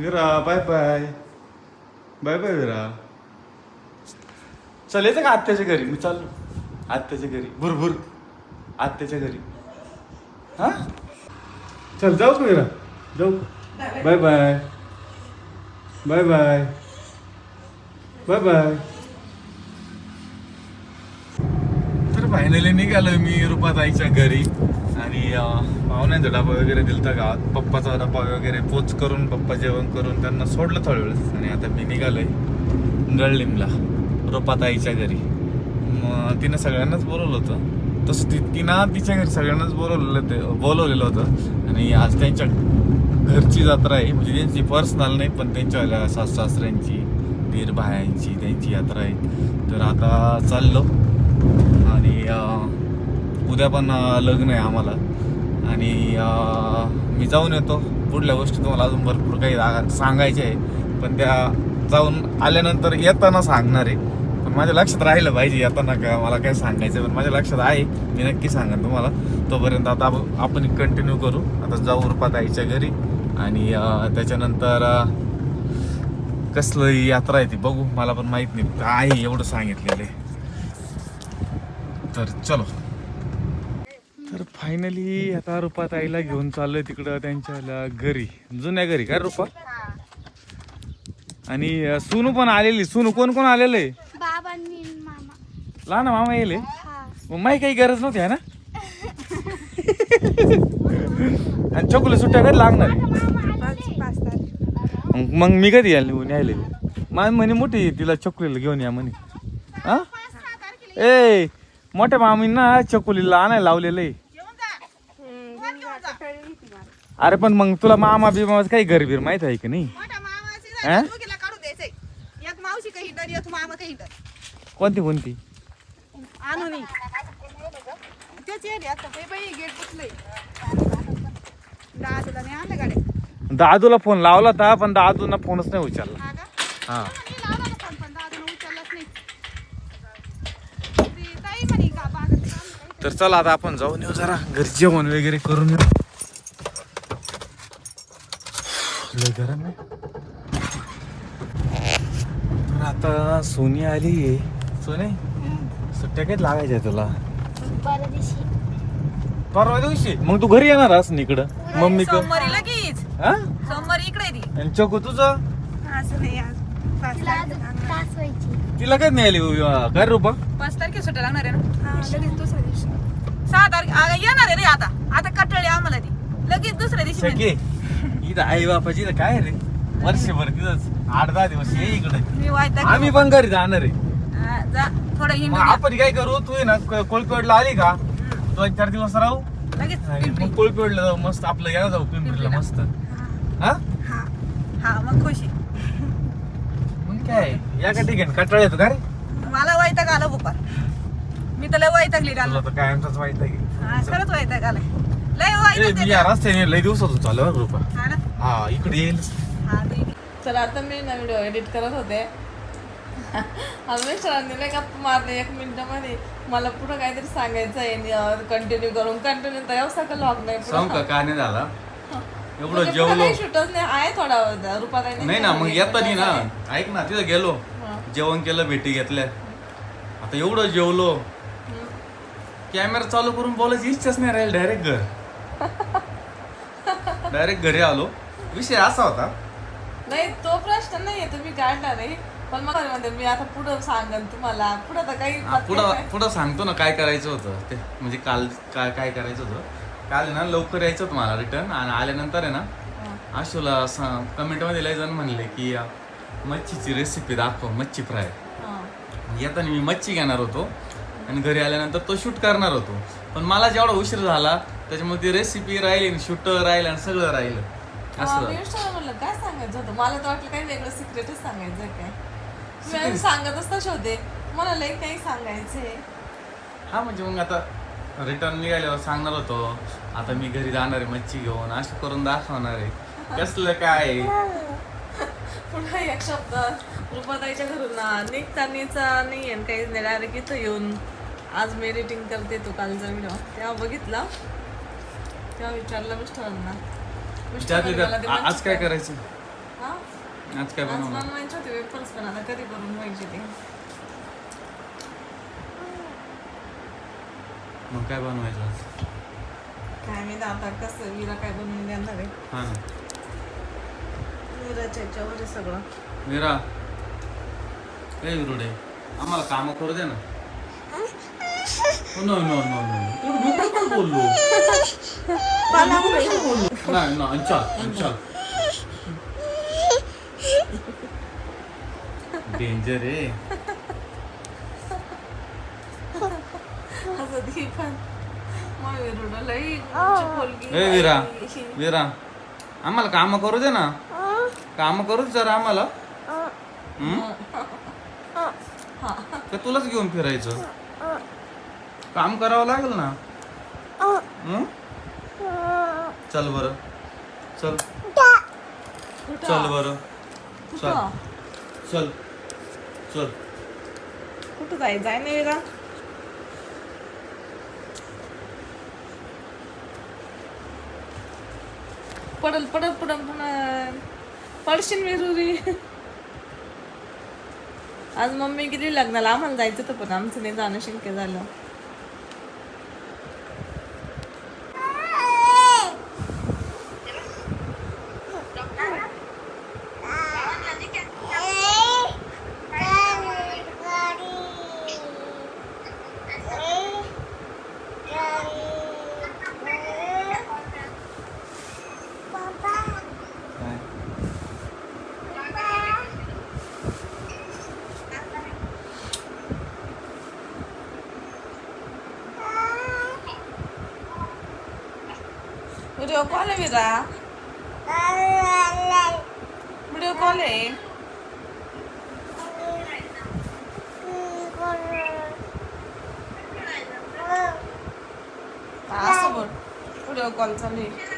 Veera bye bye bye bye Veera चल येतं का आत्याच्या घरी? मी चाललो. आत्याच्या घरी. भुरभुर आत्याच्या घरी. हा? चल जाऊ का विरा जाऊ bye bye bye bye bye bye तर फायनली निघालोय मी रुपाताईच्या घरी. आणि पाहुण्यांचा डबा वगैरे दिलता गावात. पप्पाचा डबा वगैरे पोच करून पप्पा जेवण करून त्यांना सोडलं थोड्या वेळेस आणि आता मी निघालोय गळलिमला रुपाताईच्या घरी. मग तिनं सगळ्यांनाच बोलवलं होतं. तसं ती तिनं तिच्या घरी सगळ्यांनाच बोलवलेलं ते बोलवलेलं होतं. आणि आज त्यांच्या घरची जत्रा आहे. म्हणजे त्यांची पर्सनल नाही पण त्यांच्या सास सासऱ्यांची दीर भायांची त्यांची यात्रा आहे. तर आता चाललो. उद्या पण लग्न आहे आम्हाला. आणि मी जाऊन येतो. पुढल्या गोष्टी तुम्हाला अजून भरपूर काही सांगायचे आहे. पण त्या जाऊन आल्यानंतर येताना सांगणार आहे. पण माझ्या लक्षात राहिलं पाहिजे येताना का मला काय सांगायचं पण माझ्या लक्षात आहे. मी नक्की सांगेन तुम्हाला. तोपर्यंत आता आपण कंटिन्यू करू. आता जाऊ रुपात आईच्या घरी. आणि त्याच्यानंतर अं, कसलं यात्रा आहे ती बघू. मला पण माहीत नाही. आहे एवढं सांगितलेलं आहे. तर चलो. तर फायनली आता रुपात आईला घेऊन चाललोय तिकडं त्यांच्या घरी. जुन्या घरी काय रुपा? आणि सुनू पण आलेली. सुनू कोण कोण आलेलं लहान मामा येले? हा. मग माही काही गरज नव्हती आहे ना? आणि चकुले सुट्ट्या कधी लागणार? मग मी कधी यायला निघून यायले? मा म्हणे मोठी तिला चकुलीला घेऊन या म्हणे. हा? ए मोठ्या मामींना चकुलीला आणायला लावलेलं आहे अरे पण मग तुला मामा बिमा काही घरबीर माहीत आहे की नाही? हा? मावशी काही डर मामा काही डर कोणती कोणती? आणून तेच येईल आता बाई गेट पुसलंय. दादूला नाही आणलं गाड्या. दादूला फोन लावला होता पण दादूला फोनच नाही उचलला. हा का? हा मी लावला होता फोन पण दादूनं उचललाच नाही ती ताई म्हणे का बागात काम काही तर चला आता आपण जाऊन येऊ जरा. घरी जेवण वगैरे करून येऊ. गरम आहे. आता सोनी आली. आहे सोने सुट्ट्या काही लागायच्या तुला? परवा दिवशी. मग तू घरी येणार अस इकडं? मम्मी क सोमवारी लगेच. हा? सोमवारी इकडे ती. आणि चकू तुझं? असं नाही आज पाच तिला काय नाही आली काय रुपा? पाच तारखे सुट्ट्या लागणार आहे ना? लगेच दुसऱ्या दिवशी सहा तारखे येणार आहे रे आता. आता कटळली आम्हाला ती. लगेच दुसऱ्या दिवशी म्हणते. इथं आई बापाची इथं काय रे? वर्षभर तिथंच आठ दहा दिवस ये इकडे. मी वायता आम्ही पण घरी जाणार आहे. जा थोडं मग या. आपण काय करू? तू आहे ना को- आली का? दोन चार दिवस राहू. लगेच पिंपरी. मग कोळपेडला जाऊ मस्त आपलं यायला जाऊ पिंपरीला मस्त. हा. हा? हा. मग खुशी. मग काय? या का ठिकाणी? कटाळ येतो का रे? मला वैताग आलं बुपार. मी तर लय वैतागली तुला तर काय आमचाच माहीत आहे. हा खरंच वैताग आलाय. लय ए, वैताग मी या रस्त्याने लय दिवसातून चालू आहे हा ना? हा इकडे येईल. हा ते चला आता मी ना व्हिडिओ एडिट करत होते. आज मिस्टरांनी नाही गप्पा मारले एक मिनिटामध्ये मला पुढं काहीतरी सांगायचं आहे कंटिन्यू करून कंटिन्यू तर सगळं लॉक नाही सांग का. काय नाही झाला? एवढं म्हणजे जेवलो. शूटच नाही आहे थोडा रुपात नाही ना मग येतानी ना. ऐक ना तिथं गेलो. जेवण केलं भेटी घेतल्या. आता एवढं जेवलो. कॅमेरा चालू करून बोलायची इच्छाच नाही राहील. डायरेक्ट घर. डायरेक्ट घरी आलो. विषय असा होता. नाही तो प्रश्न नाहीये. तुम्ही काढला नाही. पण मला म्हणते मी आता पुढं सांगन तुम्हाला. पुढं तर काही पुढं पुढं सांगतो ना काय करायचं होतं. ते म्हणजे काल काय काय करायचं होतं. काल ना लवकर यायचं होतं मला रिटर्न आणि आल्यानंतर आहे ना आशूला कमेंटमध्ये लय जण म्हणले की मच्छीची रेसिपी दाखव मच्छी फ्राय. येताना मी मच्छी घेणार होतो. आणि घरी आल्यानंतर तो शूट करणार होतो. पण मला जेवढा उशीर झाला त्याच्यामुळे ती रेसिपी राहिली शूट राहिलं आणि सगळं राहिलं. असं. म्हणलं काय सांगायचं होतं? मला तर वाटलं काही वेगळं सिक्रेटच सांगायचं काय. तुम्ही सांगतच तसे होते मला लई काही सांगायचंय. हा म्हणजे मग आता रिटर्न निघाल्यावर सांगणार होतो आता मी घरी जाणार आहे मच्छी घेऊन असं करून दाखवणार आहे. कसलं काय? पुन्हा एक शब्द रुपाताईच्या घरून निघतानीचा नाही आहे काही नाही डायरेक्ट इथं येऊन आज मी एडिटिंग करते तो कालचा व्हिडिओ तेव्हा बघितला. तेव्हा विचारलं मिस्टरांना. आ- आज काय करायचं? हा? आज काय आज बनवणार? बनवायचे होते वेफर्स पण. आता कधी करून व्हायचे ते? मग काय बनवायचं आज? काय मी आता कसं विरा काय बनवून देणार आहे. हा ना. विराच्या याच्यावर आहे सगळं. मीरा ए विरुडे. आम्हाला काम करू दे ना. मी काय बोललो नाही ना डेंजर आहे असं ती पण मग विरुडा लई बोलगी ए विरा विरा आम्हाला काम करू दे ना काम करू दे जरा आम्हाला? का तुलाच घेऊन फिरायचं काम करावं लागेल ना? चल बर. चल. चल बर. चल कुठं? चल. चल. कुठं जाय? जाय ना विरा पडल पडल पडल पडल. पडशील विरुरी आज मम्मी गेली लग्नाला. आम्हाला जायचं होतं पण आमचं नाही जाणं शक्य झालं. व्हिडिओ कॉल आहे विरा व्हिडिओ कॉल आहे असं बोल व्हिडिओ कॉल चालू आहे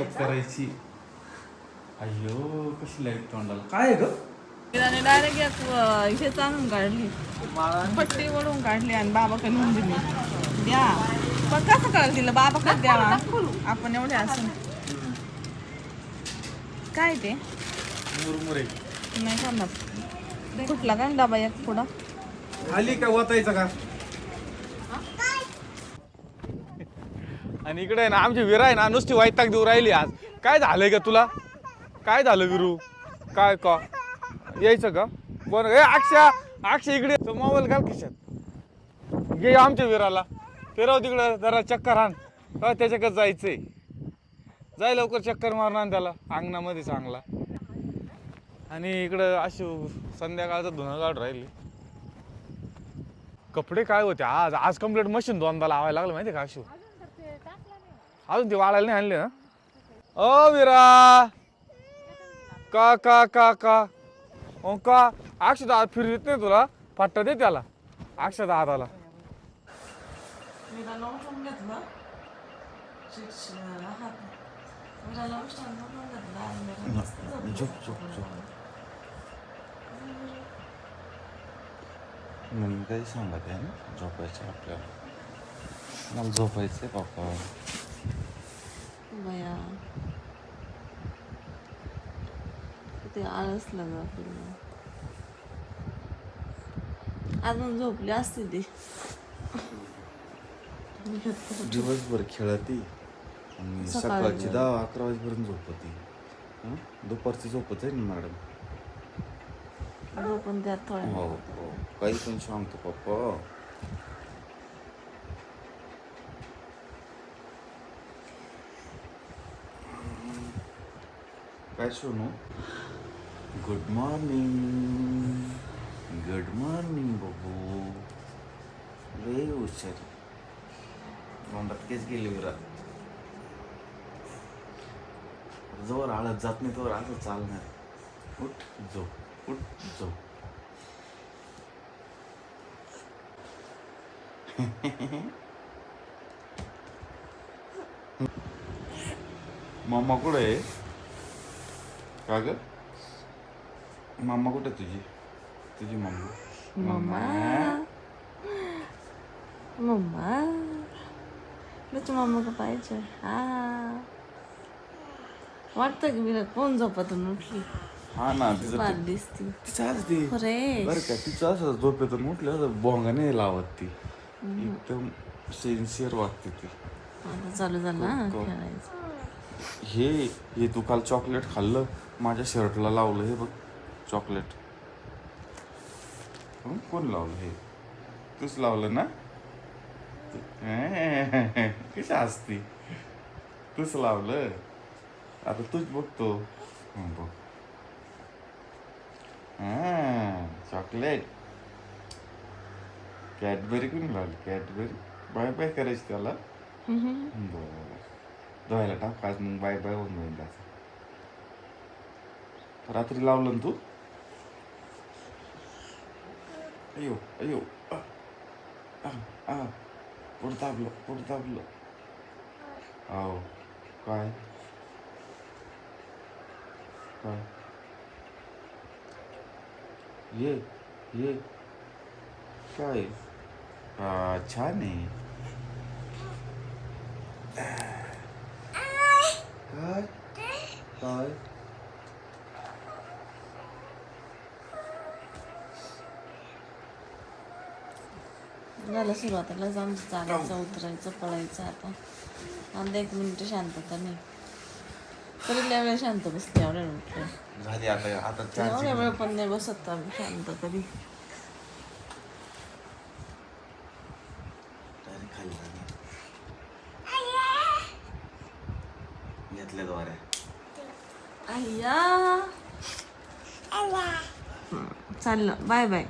मेकअप करायचा. अय्यो कशी लाइट तोंडाला? काय ग? डायरेक्ट एक हे आणून काढली. पट्टी वळून काढली आणि बाबाकडे नेऊन दिली. द्या. पण कसं कळलं तिला बाबाकडे द्यावा आपण एवढे असं काय ते? मुरमुरे. नाही करणार कुठला काय डबा एक पुढं. आली का वतायचं का? आणि इकडे आहे ना आमची विरा आहे ना नुसती वैताग देऊ राहिली आज. काय झालंय का तुला? काय झालं विरू? काय का? यायचं का? बरं ए अक्षा अक्षा इकडे. तो मोबाईल घाल खिशात. घे आमच्या विराला. फिरव तिकडं जरा चक्कर आण. त्याच्याकडे जायचंय. जाय लवकर चक्कर मारून त्याला. अंगणामध्ये चांगला. आणि इकडं अशी संध्याकाळचं धुणं काढ राहिली. कपडे काय होते आज? आज कंप्लीट मशीन दोनदा लावायला लागलं माहिती का अशू? अजून ते वाळायला नाही आणले ना ओ विरा! का का का का? ओ का? फिर येत नाही तुला. फट्टा दे त्याला. अक्षता हाताला. मग काही सांगत आहे ना? झोपायचं आपल्याला. मला झोपायचंय पप्पा. बया. ते आपल्याला अजून झोपली असते ती. दिवसभर खेळती आणि सकाळी सकाळची दहा अकरा वाजेपर्यंत झोपती? दुपारची झोपत आहे ना मॅडम? झोपून हो हो. काही पण सांगतो पप्पा. काय Sonu good morning good morning बघू लय हुशार तोंडात केस गेले विरात जवळ आळत जात नाही तोवर असं चालणार. उठ जो उठ झोप. मम्मा कुठे आहे? का ग मम्मा कुठे तुझी? तुझी मम्मा मम्मा मम्मा तुझ्या मम्मा का पाहिजे हा. वाटतं की मी कोण झोपातून उठली? हा ना तिचं दिसती. तिचं आज ती फ्रेश बरं का तिचं असं झोपेतून उठलं असं भोंगा नाही लावत ती. एकदम सिन्सिअर वागते ती. आता चालू झालं हे हे तू काल चॉकलेट खाल्लं? माझ्या शर्टला लावलं हे बघ चॉकलेट? कोण लावलं हे? तूच लावलं ना? कशी असती तूच लावलं? आता तूच बघतो. बघ. हां चॉकलेट कॅडबरी कोणी लावली? कॅडबरी बाय बाय करायची त्याला? बरं. धुवायला टाक आज मग बाय बाय होऊन जाईल त्याचं. रात्री लावलं ना तू? अयो अयो पुढं आ, आ. पोट दाबलं दाबलं आहो काय? काय? ये ये. काय? छान आहे. काय? काय? झालं सुरुवातीला जाऊन चालायचं उतरायचं पळायचं आता. आता एक मिनिट शांतता नाही तरी लय वेळ शांत बसते एवढ्या वेळ उठले झाली आता आता एवढ्या वेळ पण नाही बसत आम्ही शांत तरी. घेतल्या द्वारे. अय्या चाललं. Bye bye.